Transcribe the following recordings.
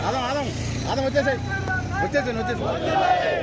ఆదం ఆదం ఆదం వచ్చేసాయి. వచ్చేసాను వచ్చేసాను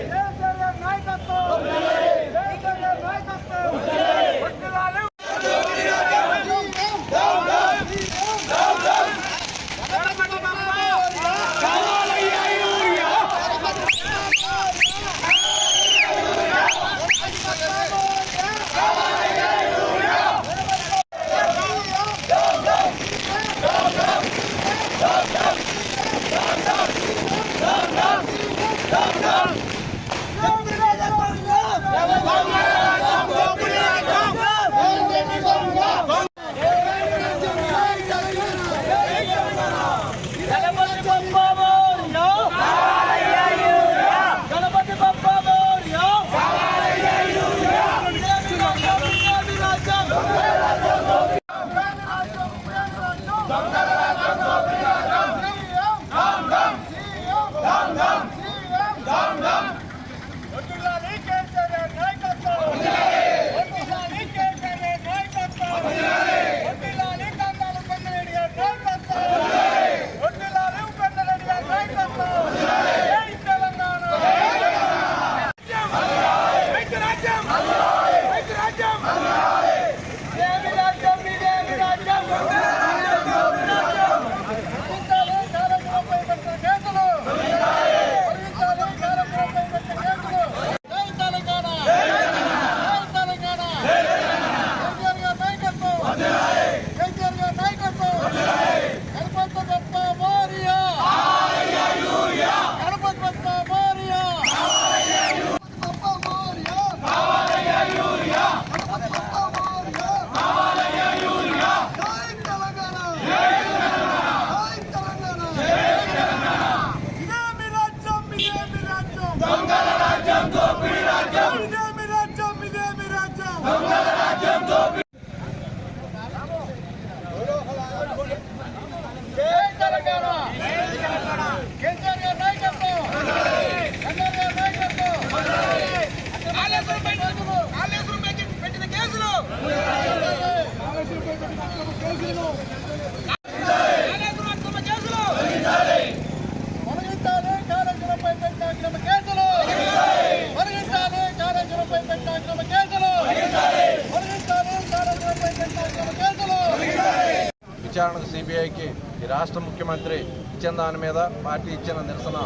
విచారణకు సిబిఐకి ఈ రాష్ట్ర ముఖ్యమంత్రి ఇచ్చిన దాని మీద పార్టీ ఇచ్చిన నిరసన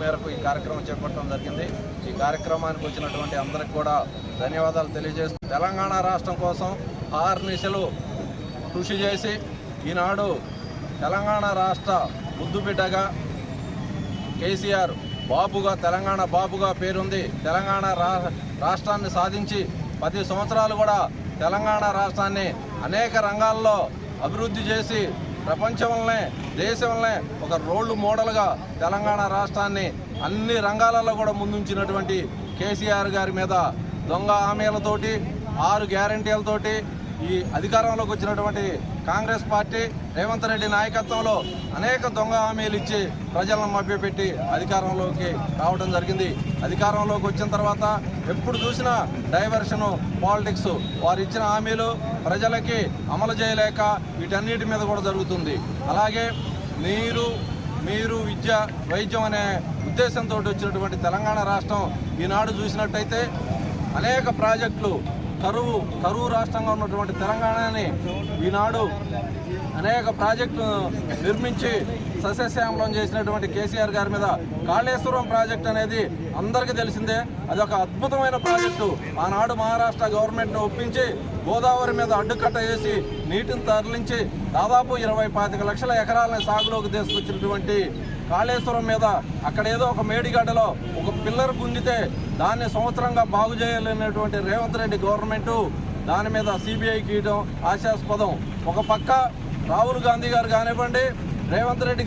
మేరకు ఈ కార్యక్రమం చేపట్టడం జరిగింది. ఈ కార్యక్రమానికి వచ్చినటువంటి అందరికి కూడా ధన్యవాదాలు తెలియజేస్తూ తెలంగాణ రాష్ట్రం కోసం ఆర్నిశలు కృషి చేసి ఈనాడు తెలంగాణ రాష్ట్ర ముద్దుబిడ్డగా కేసీఆర్ బాబుగా తెలంగాణ బాబుగా పేరుంది. తెలంగాణ రా రాష్ట్రాన్ని సాధించి పది సంవత్సరాలు కూడా తెలంగాణ రాష్ట్రాన్ని అనేక రంగాల్లో అభివృద్ధి చేసి ప్రపంచంలోనే దేశంలోనే ఒక రోడ్లు మోడల్గా తెలంగాణ రాష్ట్రాన్ని అన్ని రంగాలలో కూడా ముందుంచినటువంటి కేసీఆర్ గారి మీద దొంగ హామీలతోటి ఆరు గ్యారంటీలతోటి ఈ అధికారంలోకి వచ్చినటువంటి కాంగ్రెస్ పార్టీ రేవంత్ రెడ్డి నాయకత్వంలో అనేక దొంగ హామీలు ఇచ్చి ప్రజలను మభ్యపెట్టి అధికారంలోకి రావడం జరిగింది. అధికారంలోకి వచ్చిన తర్వాత ఎప్పుడు చూసినా డైవర్షను పాలిటిక్స్ వారు ఇచ్చిన హామీలు ప్రజలకి అమలు చేయలేక వీటన్నిటి మీద కూడా జరుగుతుంది. అలాగే నీరు మీరు విద్య వైద్యం అనే ఉద్దేశంతో వచ్చినటువంటి తెలంగాణ రాష్ట్రం ఈనాడు చూసినట్టయితే అనేక ప్రాజెక్టులు కరువు కరువు రాష్ట్రంగా ఉన్నటువంటి తెలంగాణని ఈనాడు అనేక ప్రాజెక్టు నిర్మించి సస్యశ్యామలం చేసినటువంటి కేసీఆర్ గారి మీద కాళేశ్వరం ప్రాజెక్ట్ అనేది అందరికీ తెలిసిందే. అది ఒక అద్భుతమైన ప్రాజెక్టు. ఆనాడు మహారాష్ట్ర గవర్నమెంట్ను ఒప్పించి గోదావరి మీద అడ్డుకట్ట వేసి నీటిని తరలించి దాదాపు ఇరవై పాతిక లక్షల ఎకరాలను సాగులోకి తీసుకొచ్చినటువంటి కాళేశ్వరం మీద అక్కడ ఏదో ఒక మేడిగడ్డలో ఒక పిల్లర్ గుంజితే దాన్ని సంవత్సరంగా బాగు చేయలేనటువంటి రేవంత్ రెడ్డి గవర్నమెంటు దాని మీద సిబిఐకి గీయడం ఆశాస్పదం. ఒక పక్క రాహుల్ గాంధీ గారు కానివ్వండి రేవంత్ రెడ్డి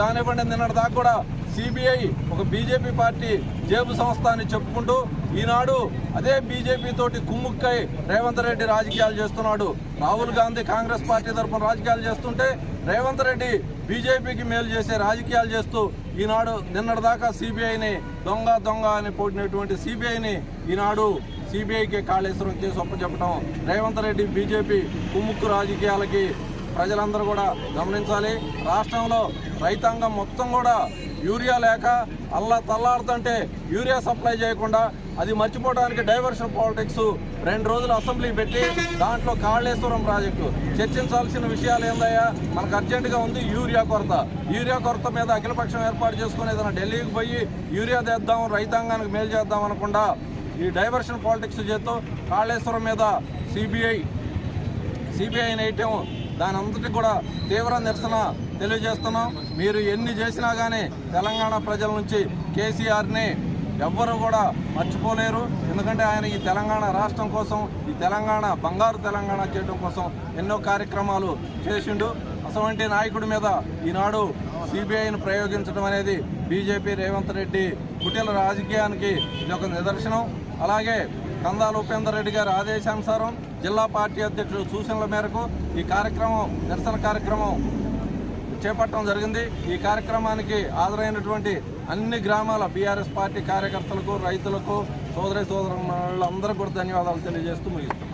కానివ్వండి నిన్నటి దాకా కూడా సిబిఐ ఒక బీజేపీ పార్టీ జేబు సంస్థ అని చెప్పుకుంటూ ఈనాడు అదే బీజేపీ తోటి కుమ్ముక్కై రేవంత్ రెడ్డి రాజకీయాలు చేస్తున్నాడు. రాహుల్ గాంధీ కాంగ్రెస్ పార్టీ తరఫున రాజకీయాలు చేస్తుంటే రేవంత్ రెడ్డి బీజేపీకి మేలు చేసే రాజకీయాలు చేస్తూ ఈనాడు నిన్నటిదాకా సిబిఐని దొంగ దొంగ అని పోడినటువంటి సిబిఐని ఈనాడు సిబిఐకి కాళేశ్వరం కేసు ఒప్పచెప్పడం రేవంత్ రెడ్డి బీజేపీ కుమ్ముక్కు రాజకీయాలకి ప్రజలందరూ కూడా గమనించాలి. రాష్ట్రంలో రైతాంగం మొత్తం కూడా యూరియా లేక అల్లా తల్లాడుతుంటే యూరియా సప్లై చేయకుండా అది మర్చిపోవడానికి డైవర్షన్ పాలిటిక్స్ రెండు రోజులు అసెంబ్లీ పెట్టి దాంట్లో కాళేశ్వరం ప్రాజెక్టు. చర్చించాల్సిన విషయాలు ఏందయ్యా? మనకు అర్జెంటుగా ఉంది యూరియా కొరత. యూరియా కొరత మీద అఖిలపక్షం ఏర్పాటు చేసుకుని ఏదైనా ఢిల్లీకి పోయి యూరియా తెద్దాం రైతాంగానికి మేలు చేద్దాం అనకుండా ఈ డైవర్షన్ పాలిటిక్స్ చేస్తూ కాళేశ్వరం మీద సిబిఐ సిబిఐ నేయటం దాని అంతటి కూడా తీవ్ర నిరసన తెలియజేస్తున్నాం. మీరు ఎన్ని చేసినా కానీ తెలంగాణ ప్రజల నుంచి కేసీఆర్ని ఎవ్వరూ కూడా మర్చిపోలేరు. ఎందుకంటే ఆయన ఈ తెలంగాణ రాష్ట్రం కోసం ఈ తెలంగాణ బంగారు తెలంగాణ చేయడం కోసం ఎన్నో కార్యక్రమాలు చేసిండు. అటువంటి నాయకుడి మీద ఈనాడు సిబిఐని ప్రయోగించడం అనేది బీజేపీ రేవంత్ రెడ్డి కుటీల రాజకీయానికి ఇది ఒక నిదర్శనం. అలాగే కందాల ఉపేందర్ రెడ్డి గారి ఆదేశానుసారం జిల్లా పార్టీ అధ్యక్షుడు సూచనల మేరకు ఈ కార్యక్రమం నిరసన కార్యక్రమం చేపట్టడం జరిగింది. ఈ కార్యక్రమానికి హాజరైనటువంటి అన్ని గ్రామాల బీఆర్ఎస్ పార్టీ కార్యకర్తలకు రైతులకు సోదరి సోదరులందరూ కూడా ధన్యవాదాలు తెలియజేస్తూ ముగిస్తున్నాం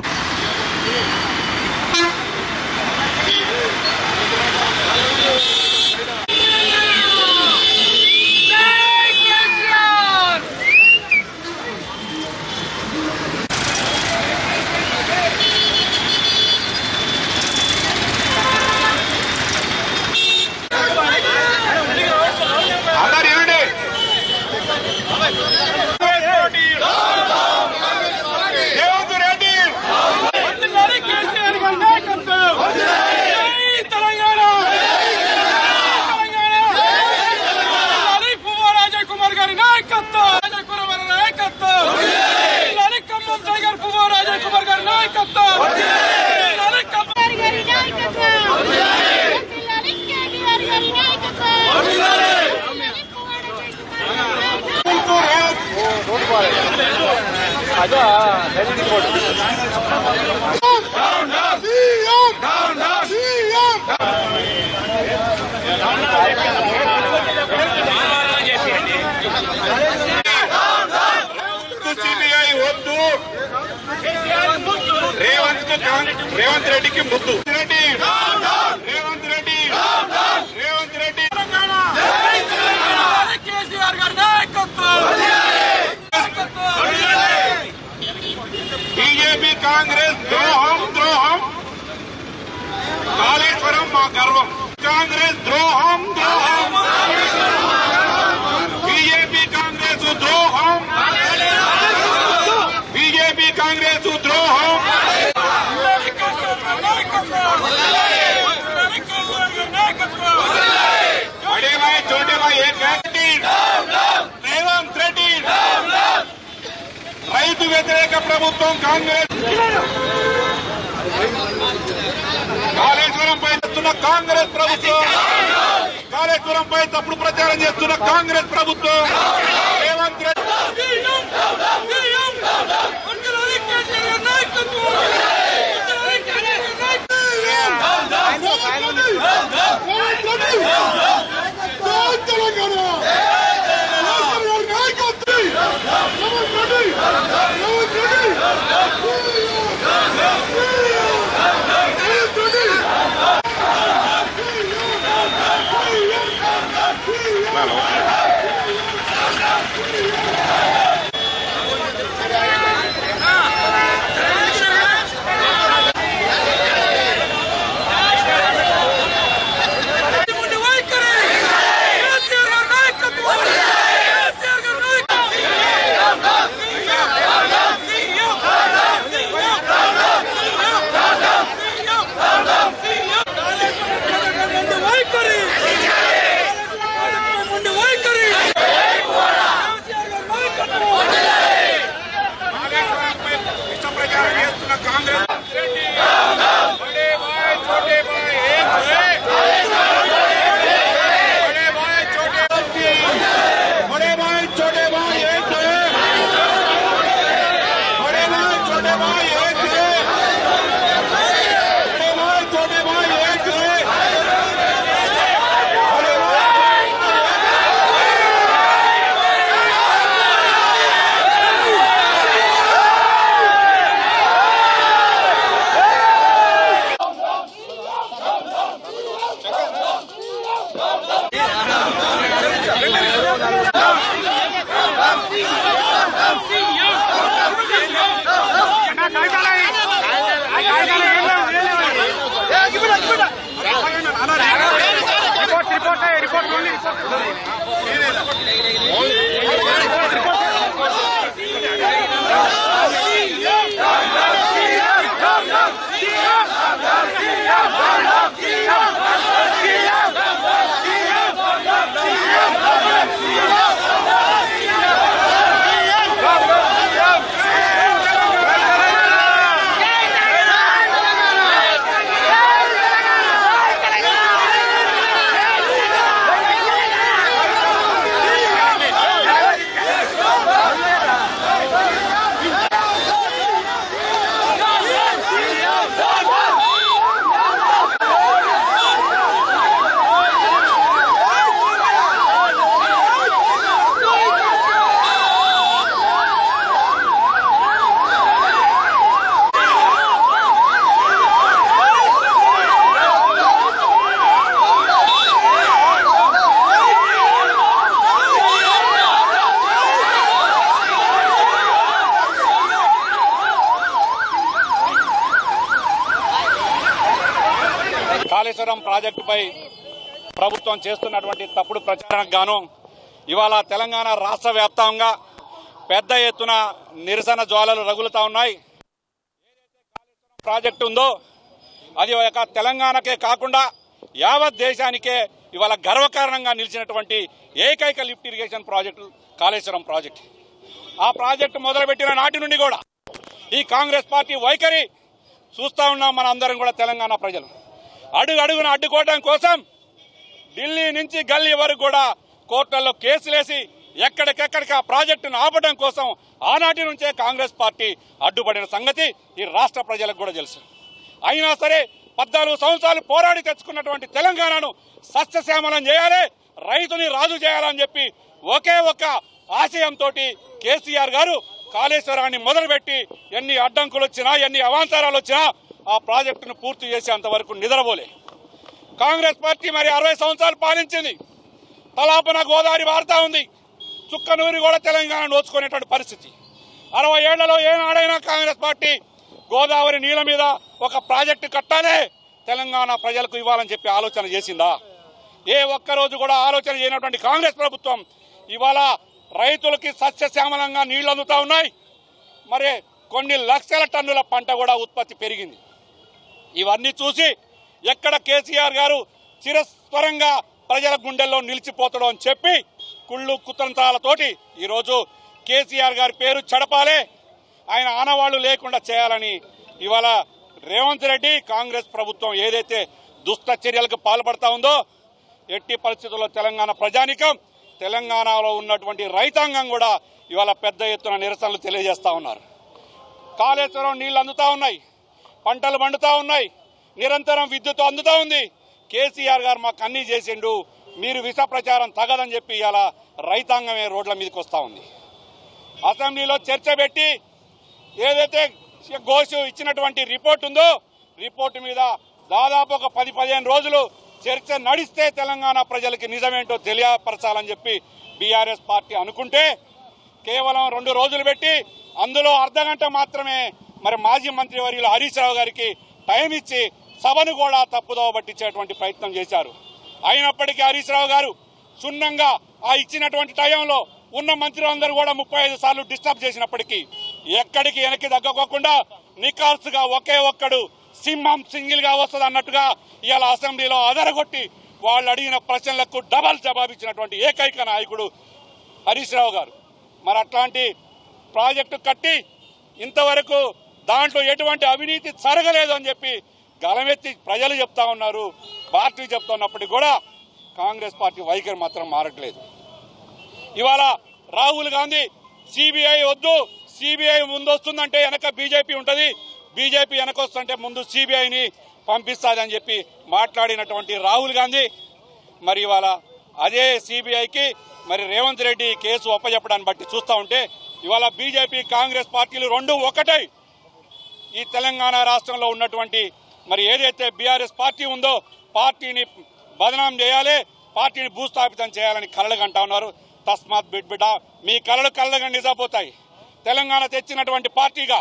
అందరు ఇవ్వండి రేవంత్ రెడ్డి వందలాది కేసీఆర్ గారి నాయకత్వం జై తెలంగాణ తెలంగాణ వందలాది పువ్వ రాజయ్ కుమార్ గారి నాయకత్వం రాజయ్ కుమార్ గారి నాయకత్వం వందలాది ఖమ్మం టైగర్ పువ్వ రాజయ్ కుమార్ గారి నాయకత్వం వందలాది ఖమ్మం గారి గారి నాయకత్వం పిల్లలకి కేటీఆర్ గారి నాయకత్వం పిల్లలకి కుమార్ సిబిఐ వద్దు రేవంత్కు రేవంత్ రెడ్డికి ముద్దు. రేవంత్ రెడ్డి రేవంత్ రెడ్డి వందలాది కేసీఆర్ గారి నాయకత్వం నాయకత్వం బీజేపీ కాంగ్రెస్ ద్రోహం ద్రోహం. కాళేశ్వరం మా గర్వం. కాంగ్రెస్ వ్యతిరేక ప్రభుత్వం కాంగ్రెస్. కాళేశ్వరంపై చేస్తున్న కాంగ్రెస్ ప్రభుత్వం. కాళేశ్వరంపై తప్పుడు ప్రచారం చేస్తున్న కాంగ్రెస్ ప్రభుత్వం. పై ప్రభుత్వం చేస్తున్నటువంటి తప్పుడు ప్రచారానికి గాను ఇవాళ తెలంగాణ రాష్ట్ర వ్యాప్తంగా పెద్ద ఎత్తున నిరసన జ్వాలలు రగులుతా ఉన్నాయి. ప్రాజెక్టు ఉందో అది ఒక తెలంగాణకే కాకుండా యావత్ దేశానికే ఇవాళ గర్వకారణంగా నిలిచినటువంటి ఏకైక lift irrigation project Kaleshwaram project. ఆ ప్రాజెక్టు మొదలుపెట్టిన నాటి నుండి కూడా ఈ కాంగ్రెస్ పార్టీ వైఖరి చూస్తా ఉన్నాం మన అందరం కూడా తెలంగాణ ప్రజలు. అడుగు అడుగున అడ్డుకోవడం కోసం ఢిల్లీ నుంచి గల్లీ వరకు కూడా కోర్టుల్లో కేసులేసి ఎక్కడికెక్కడికి ఆ ప్రాజెక్టును ఆపడం కోసం ఆనాటి నుంచే కాంగ్రెస్ పార్టీ అడ్డుపడిన సంగతి ఈ రాష్ట్ర ప్రజలకు కూడా తెలుసు. అయినా సరే పద్నాలుగు సంవత్సరాలు పోరాడి తెచ్చుకున్నటువంటి తెలంగాణను సస్యశ్యామలం చేయాలి రైతుని రాజు చేయాలని చెప్పి ఒకే ఒక ఆశయంతో కేసీఆర్ గారు కాళేశ్వరాన్ని మొదలుపెట్టి ఎన్ని అడ్డంకులు వచ్చినా ఎన్ని అవాంతరాలు వచ్చినా ఆ ప్రాజెక్టును పూర్తి చేసేంత వరకు నిద్రపోలే. కాంగ్రెస్ పార్టీ మరి అరవై సంవత్సరాలు పాలించింది. తలాపన గోదావరి వారుతా ఉంది. చుక్కనూరి కూడా తెలంగాణ నోచుకునేటువంటి పరిస్థితి. అరవై ఏళ్ళలో ఏనాడైనా కాంగ్రెస్ పార్టీ గోదావరి నీళ్ళ మీద ఒక ప్రాజెక్టు కట్టాలే తెలంగాణ ప్రజలకు ఇవ్వాలని చెప్పి ఆలోచన చేసిందా? ఏ ఒక్క రోజు కూడా ఆలోచన చేయనటువంటి కాంగ్రెస్ ప్రభుత్వం ఇవాళ రైతులకి సస్యశ్యామలంగా నీళ్ళు అందుతా ఉన్నాయి. మరి కొన్ని లక్షల టన్నుల పంట కూడా ఉత్పత్తి పెరిగింది. ఇవన్నీ చూసి ఎక్కడ కేసీఆర్ గారు చిరస్వరంగా ప్రజల గుండెల్లో నిలిచిపోతాడు అని చెప్పి కుళ్ళు కుతంత్రాలతోటి ఈరోజు కేసీఆర్ గారి పేరు చెడపాలే. ఆయన ఆనవాళ్ళు లేకుండా చేయాలని ఇవాళ రేవంత్ రెడ్డి కాంగ్రెస్ ప్రభుత్వం ఏదైతే దుష్ట చర్యలకు పాల్పడతా ఉందో ఎట్టి పరిస్థితుల్లో తెలంగాణ ప్రజానికం తెలంగాణలో ఉన్నటువంటి రైతాంగం కూడా ఇవాళ పెద్ద ఎత్తున నిరసనలు తెలియజేస్తా ఉన్నారు. కాళేశ్వరం నీళ్ళు అందుతా ఉన్నాయి. పంటలు పండుతా ఉన్నాయి. నిరంతరం విద్యుత్ అందుతా ఉంది. కేసీఆర్ గారు మాకు అన్నీ చేసిండు. మీరు విష ప్రచారం తగదని చెప్పి ఇలా రైతాంగమే రోడ్ల మీదకి వస్తూ ఉంది. అసెంబ్లీలో చర్చ పెట్టి ఏదైతే ఘోష్ ఇచ్చినటువంటి రిపోర్ట్ ఉందో రిపోర్ట్ మీద దాదాపు ఒక పది పదిహేను రోజులు చర్చ నడిస్తే తెలంగాణ ప్రజలకి నిజమేంటో తెలియపరచాలని చెప్పి బీఆర్ఎస్ పార్టీ అనుకుంటే కేవలం రెండు రోజులు పెట్టి అందులో అర్ధగంట మాత్రమే మరి మాజీ మంత్రి వర్యులు హరీష్ రావు గారికి టైం ఇచ్చి సభను కూడా తప్పుదోవ పట్టించేటువంటి ప్రయత్నం చేశారు. అయినప్పటికీ హరీష్ రావు గారు క్షుణ్ణంగా ఆ ఇచ్చినటువంటి టైంలో ఉన్న మంత్రులందరూ కూడా ముప్పై ఐదు సార్లు డిస్టర్బ్ చేసినప్పటికీ ఎక్కడికి వెనక్కి తగ్గకోకుండా నికాల్సుగా ఒకే ఒక్కడు సింహం సింగిల్గా వస్తుంది అన్నట్టుగా ఇవాళ అసెంబ్లీలో అదరగొట్టి వాళ్ళు అడిగిన ప్రశ్నలకు డబల్ జవాబిచ్చినటువంటి ఏకైక నాయకుడు హరీష్ రావు గారు. మరి అట్లాంటి ప్రాజెక్టు కట్టి ఇంతవరకు దాంట్లో ఎటువంటి అవినీతి జరగలేదు అని చెప్పి గలమెత్తి ప్రజలు చెప్తా ఉన్నారు పార్టీ చెప్తా ఉన్నప్పటికీ కూడా కాంగ్రెస్ పార్టీ వైఖరి మాత్రం మారట్లేదు. ఇవాళ రాహుల్ గాంధీ సిబిఐ వద్దు సిబిఐ ముందు వస్తుందంటే వెనక బీజేపీ ఉంటుంది బీజేపీ వెనక వస్తుంటే ముందు సిబిఐని పంపిస్తాదని చెప్పి మాట్లాడినటువంటి రాహుల్ గాంధీ మరి ఇవాళ అదే సిబిఐకి మరి రేవంత్ రెడ్డి కేసు ఒప్పజెప్పడాన్ని బట్టి చూస్తూ ఉంటే ఇవాళ బీజేపీ కాంగ్రెస్ పార్టీలు రెండు ఒకటై ఈ తెలంగాణ రాష్ట్రంలో ఉన్నటువంటి మరి ఏదైతే బీఆర్ఎస్ పార్టీ ఉందో పార్టీని బదనాం చేయాలి పార్టీని భూస్థాపితం చేయాలని కలలు కంటా ఉన్నారు. తస్మాత్ బిడ్బిడ్డ మీ కలలు కళ్ళగా నిజపోతాయి. తెలంగాణ తెచ్చినటువంటి పార్టీగా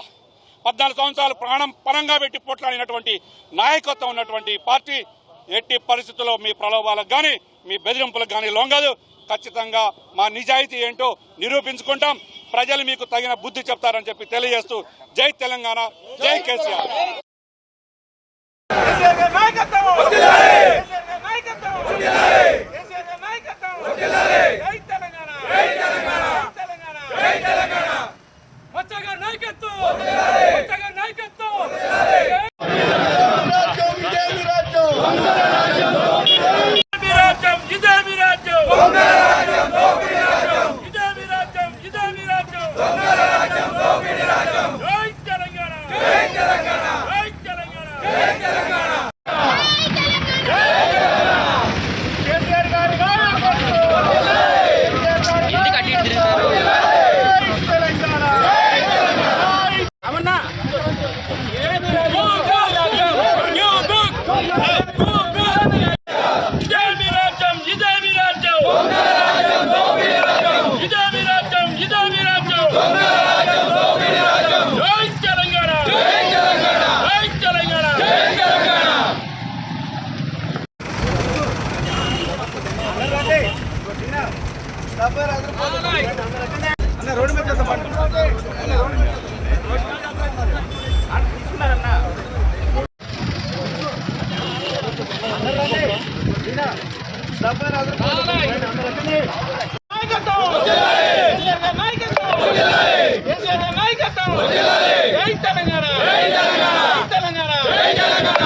పద్నాలుగు సంవత్సరాలు ప్రాణం పరంగా పెట్టి పోట్లాడినటువంటి నాయకత్వం ఉన్నటువంటి పార్టీ ఎట్టి పరిస్థితుల్లో మీ ప్రలోభాలకు కానీ మీ బెదిరింపులకు కానీ లొంగదు. ఖచ్చితంగా మా నిజాయితీ ఏంటో నిరూపించుకుంటాం. ప్రజలు మీకు తగిన బుద్ధి చెప్తారని చెప్పి తెలియజేస్తూ జై తెలంగాణ జై కేసీఆర్. నాయకత్వం మచ్చగా నాయకత్వం ఇదే రాజ్యం ఇదే మీ రాజ్యం ఇదే మీ రాజ్యం ఇదే మీ రాజ్యం జై తెలంగాణ జై తెలంగాణ జై తెలంగాణ ఇదే మీ రాజ్యం ఇదే మీ రాజ్యం ఇదే మీ రాజ్యం ఇదే మీ రాజ్యం జై తెలంగాణ జై తెలంగాణ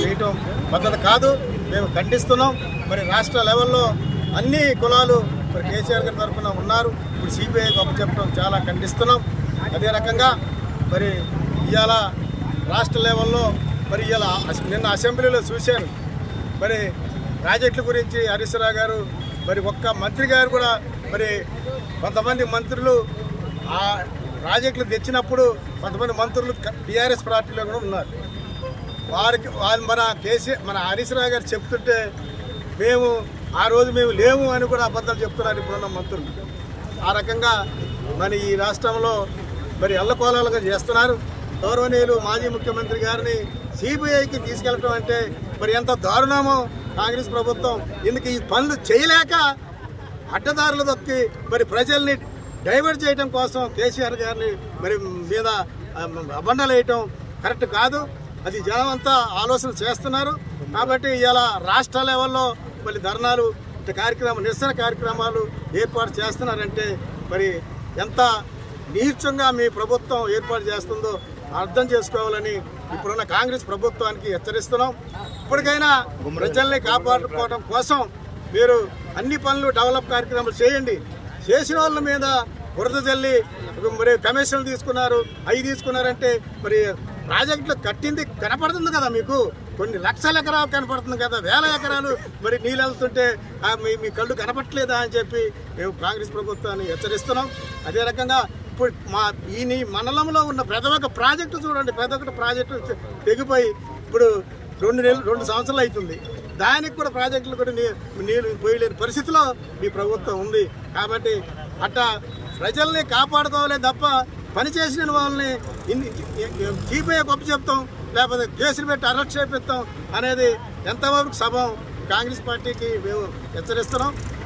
చేయటం పద్ధతి కాదు. మేము ఖండిస్తున్నాం. మరి రాష్ట్ర లెవెల్లో అన్ని కులాలు మరి కేసీఆర్ గారి తరఫున ఉన్నారు. ఇప్పుడు సిబిఐ గొప్ప చెప్పడం చాలా ఖండిస్తున్నాం. అదే రకంగా మరి ఇవాళ రాష్ట్ర లెవెల్లో మరి ఇవాళ నిన్న అసెంబ్లీలో చూశాను మరి ప్రాజెక్టుల గురించి హరీష్ గారు మరి ఒక్క మంత్రి గారు కూడా మరి కొంతమంది మంత్రులు ఆ ప్రాజెక్టులు తెచ్చినప్పుడు కొంతమంది మంత్రులు టీఆర్ఎస్ పార్టీలో కూడా ఉన్నారు. వారికి వాళ్ళు మన కేసీ మన హరీష్ రావు గారు చెప్తుంటే మేము ఆ రోజు మేము లేము అని కూడా అబద్ధాలు చెప్తున్నారు ఇప్పుడున్న మంత్రులు. ఆ రకంగా మరి ఈ రాష్ట్రంలో మరి అల్లకోలాలుగా చేస్తున్నారు. గౌరవనీయులు మాజీ ముఖ్యమంత్రి గారిని సిబిఐకి తీసుకెళ్ళటం అంటే మరి ఎంత దారుణమో కాంగ్రెస్ ప్రభుత్వం. ఇందుకు ఈ పనులు చేయలేక అడ్డదారులు దొక్కి మరి ప్రజల్ని డైవర్ట్ చేయడం కోసం కేసీఆర్ గారిని మరి మీద అబండలు వేయటం కరెక్ట్ కాదు. అది జనం అంతా ఆలోచన చేస్తున్నారు. కాబట్టి ఇలా రాష్ట్ర లెవెల్లో మళ్ళీ ధర్నాలు ఇట్లా కార్యక్రమం నిరసన కార్యక్రమాలు ఏర్పాటు చేస్తున్నారంటే మరి ఎంత నీచంగా మీ ప్రభుత్వం ఏర్పాటు చేస్తుందో అర్థం చేసుకోవాలని ఇప్పుడున్న కాంగ్రెస్ ప్రభుత్వానికి హెచ్చరిస్తున్నాం. ఇప్పటికైనా ప్రజల్ని కాపాడుకోవడం కోసం మీరు అన్ని పనులు డెవలప్ కార్యక్రమాలు చేయండి. చేసిన వాళ్ళ మీద బురద జల్లి మరి కమిషన్లు తీసుకున్నారు అవి తీసుకున్నారంటే మరి ప్రాజెక్టులు కట్టింది కనపడుతుంది కదా మీకు? కొన్ని లక్షల ఎకరాలు కనపడుతుంది కదా వేల ఎకరాలు మరి నీళ్ళు వెళ్తుంటే మీ మీ కళ్ళు కనపట్లేదా అని చెప్పి మేము కాంగ్రెస్ ప్రభుత్వాన్ని హెచ్చరిస్తున్నాం. అదే రకంగా ఇప్పుడు మా ఈ మండలంలో ఉన్న ప్రతి ఒక్క ప్రాజెక్టు చూడండి ప్రతి ఒక్కటి ప్రాజెక్టు తెగిపోయి ఇప్పుడు రెండు నెలలు రెండు సంవత్సరాలు అవుతుంది. దానికి కూడా ప్రాజెక్టులు కూడా నీ- నీళ్ళు పోయలేని పరిస్థితిలో మీ ప్రభుత్వం ఉంది. కాబట్టి అట్టా ప్రజల్ని కాపాడుకోవాలే తప్ప పని చేసిన వాళ్ళని చీపయ్యే గొప్ప చెప్తాం లేకపోతే కేసులు పెట్టి అరెస్ట్ చేపిస్తాం అనేది ఎంతవరకు సభం కాంగ్రెస్ పార్టీకి మేము హెచ్చరిస్తున్నాం.